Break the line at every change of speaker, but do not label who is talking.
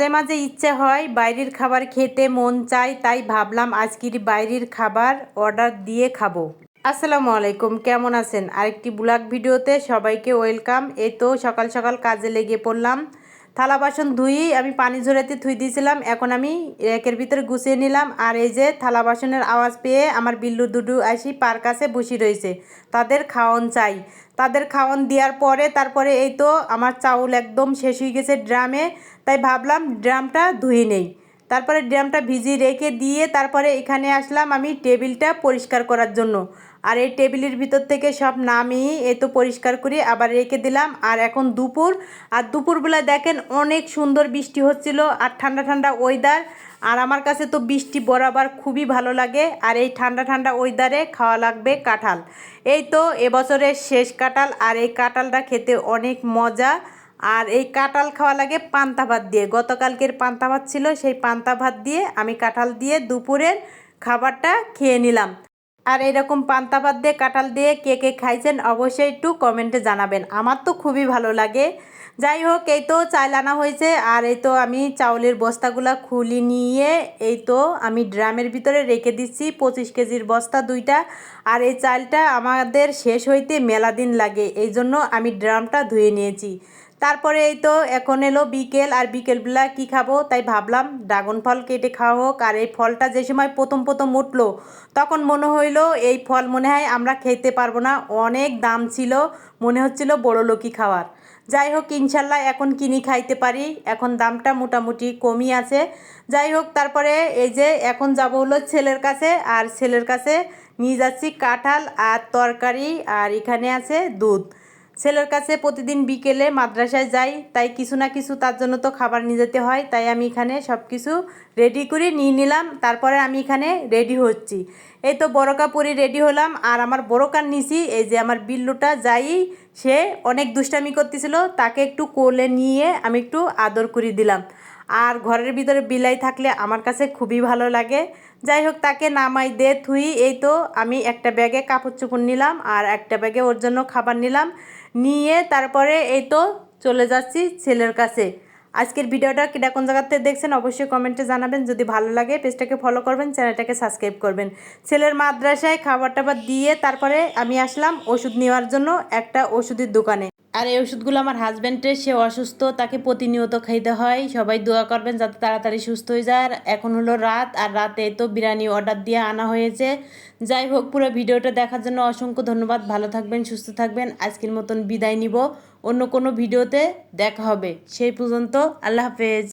মাঝে মাঝে ইচ্ছে হয় বাইরের খাবার খেতে, মন চায়, তাই ভাবলাম আজকের বাইরের খাবার অর্ডার দিয়ে খাব। আসসালামু আলাইকুম, কেমন আছেন? আরেকটি ব্লগ ভিডিওতে সবাইকে ওয়েলকাম এ তো সকাল সকাল কাজে লেগে পড়লাম। থালা বাসন ধুই আমি পানি ঝরাতে থুই দিয়েছিলাম। এখন আমি র্যাকের ভিতরে গুছিয়ে নিলাম আর এই যে থালা বাসনের আওয়াজ পেয়ে আমার বিল্লু দুডু আসি পার কাছে বসে রয়েছে। তাদের খাওয়ন চাই। তাদের খাওয়ন দেওয়ার পরে তারপরে এই তো আমার চাউল একদম শেষ হয়ে গেছে ড্রামে, তাই ভাবলাম ড্রামটা ধুয়ে নেই। তারপরে ড্রামটা ভিজিয়ে রেখে দিয়ে তারপরে এখানে আসলাম আমি টেবিলটা পরিষ্কার করার জন্য। আর এই টেবিলের ভিতর থেকে সব নামিয়ে এ তো পরিষ্কার করে আবার রেখে দিলাম। আর এখন দুপুর। আর দুপুরবেলা দেখেন অনেক সুন্দর বৃষ্টি হচ্ছিল আর ঠান্ডা ঠান্ডা ওয়েদার আর আমার কাছে তো বৃষ্টি বরাবর খুবই ভালো লাগে। আর এই ঠান্ডা ঠান্ডা ওয়েদারে খাওয়া লাগবে কাঁঠাল। এই তো এবছরের শেষ কাঁঠাল। আর এই কাঁঠালটা খেতে অনেক মজা। আর এই কাঁঠাল খাওয়া লাগে পান্তা ভাত দিয়ে। গতকালকের পান্তা ভাত ছিল, সেই পান্তা ভাত দিয়ে আমি কাঁঠাল দিয়ে দুপুরের খাবারটা খেয়ে নিলাম। আর এরকম পান্তা ভাত দিয়ে, কাঁঠাল দিয়ে কে কে খাইছেন অবশ্যই একটু কমেন্টে জানাবেন। আমার তো খুবই ভালো লাগে। যাই হোক, এই তো চাল আনা হয়েছে আর এই তো আমি চাউলের বস্তাগুলো খুলি নিয়ে, এই তো আমি ড্রামের ভিতরে রেখে দিচ্ছি, পঁচিশ কেজির বস্তা দুইটা। আর এই চালটা আমাদের শেষ হইতে মেলা দিন লাগে, এই জন্য আমি ড্রামটা ধুয়ে নিয়েছি। তারপরে এই তো এখন এলো বিকেল আর বিকেলবেলা কি খাব তাই ভাবলাম ড্রাগন ফল কেটে খাওয়া হোক। আর এই ফলটা যে সময় প্রথম প্রথম উঠল, তখন মনে হইল এই ফল মনে হয় আমরা খেতে পারব না। অনেক দাম ছিল, মনে হচ্ছিল বড় লোকই খাওয়ার। যাই হোক, ইনশাল্লাহ এখন কিনি খাইতে পারি। এখন দামটা মোটামুটি কমই আছে। যাই হোক, তারপরে এই যে এখন যাব হলো ছেলের কাছে। আর ছেলের কাছে নিয়ে যাচ্ছি কাঁঠাল আর তরকারি। আর এখানে আছে দুধ। ছেলের কাছে প্রতিদিন বিকেলে মাদ্রাসায় যাই, তাই কিছু না কিছু তার জন্য তো খাবার নিয়ে যেতে হয়, তাই আমি এখানে সব কিছু রেডি করে নিয়ে নিলাম, তারপরে আমি এখানে রেডি হচ্ছি। এই তো বড়কা পরি রেডি হলাম, আর আমার বড়কার নিছি এই যে আমার বিল্লুটা যাই, সে অনেক দুষ্টামি করতেছিল, তাকে একটু কোলে নিয়ে আমি একটু আদর করে দিলাম। আর ঘরের ভিতরে বিলাই থাকলে আমার কাছে খুবই ভালো লাগে। যাই হোক, তাকে নামাই দে, থুই, এই তো আমি একটা ব্যাগে কাপড় চোপড় নিলাম, আর একটা ব্যাগে ওর জন্য খাবার নিলাম। নিয়ে তারপরে এই তো চলে যাচ্ছি ছেলের কাছে। আজকের ভিডিওটা কিনা কোন জায়গাতে দেখছেন অবশ্যই কমেন্টে জানাবেন। যদি ভালো লাগে পেজটাকে ফলো করবেন, চ্যানেলটাকে সাবস্ক্রাইব করবেন। ছেলের মাদ্রাসায় খাবার টাবার দিয়ে তারপরে আমি আসলাম ওষুধ নেওয়ার জন্য একটা ওষুধের দোকানে। আর এই ওষুধগুলো আমার হাজব্যান্ডের সে অসুস্থ, তাকে প্রতিনিয়ত খাইতে হয়। সবাই দোয়া করবেন যাতে তাড়াতাড়ি সুস্থ হয়ে যায়। এখন হলো রাত, আর রাতে তো বিরিয়ানি অর্ডার দিয়ে আনা হয়েছে। যাই হোক, পুরো ভিডিওটা দেখার জন্য অসংখ্য ধন্যবাদ। ভালো থাকবেন, সুস্থ থাকবেন। আজকের মতন বিদায় নিব। অন্য কোনো ভিডিওতে দেখা হবে। সেই পর্যন্ত আল্লাহ হাফেজ।